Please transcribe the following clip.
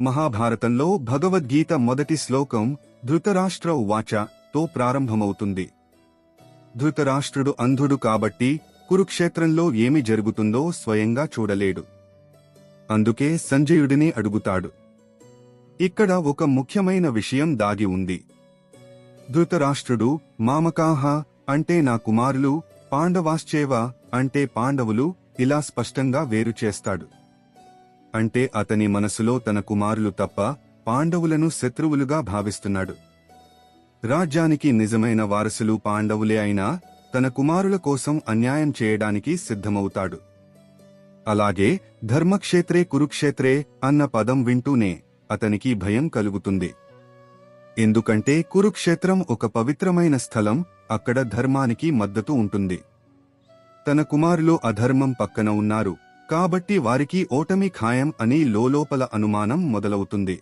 మహాభారతంలో భగవద్గీత మొదటి శ్లోకం ధృతరాష్ట్ర వాచ తో ప్రారంభమవుతుంది. ధృతరాష్ట్రుడు అంధుడు కాబట్టి కురుక్షేత్రంలో ఏమి జరుగుతుందో స్వయంగా చూడలేడు. అందుకే సంజయుడిని అడుగుతాడు. ఇక్కడ ఒక ముఖ్యమైన విషయం దాగి ఉంది. ధృతరాష్ట్రుడు మామకాహ అంటే నా కుమారులు పాండవాశ్చేవ అంటే పాండవులు ఇలా స్పష్టంగా వేరు చేస్తాడు. అంటే అతని మనసులో తన కుమారులు తప్ప పాండవులను శత్రువులుగా భావిస్తున్నాడు. రాజ్యానికి నిజమైన వారసులు పాండవులే అయినా తన కుమారుల కోసం అన్యాయం చేయడానికి సిద్ధమవుతాడు. అలాగే ధర్మక్షేత్రే కురుక్షేత్రే అన్న పదం వింటూనే అతనికి భయం కలుగుతుంది. ఎందుకంటే కురుక్షేత్రం ఒక పవిత్రమైన స్థలం అక్కడ ధర్మానికి మద్దతు ఉంటుంది. తన కుమారులు అధర్మం పక్కన ఉన్నారు కాబట్టి వారికి ఓటమి ఖాయం అని లోలోపల అనుమానం మొదలవుతుంది.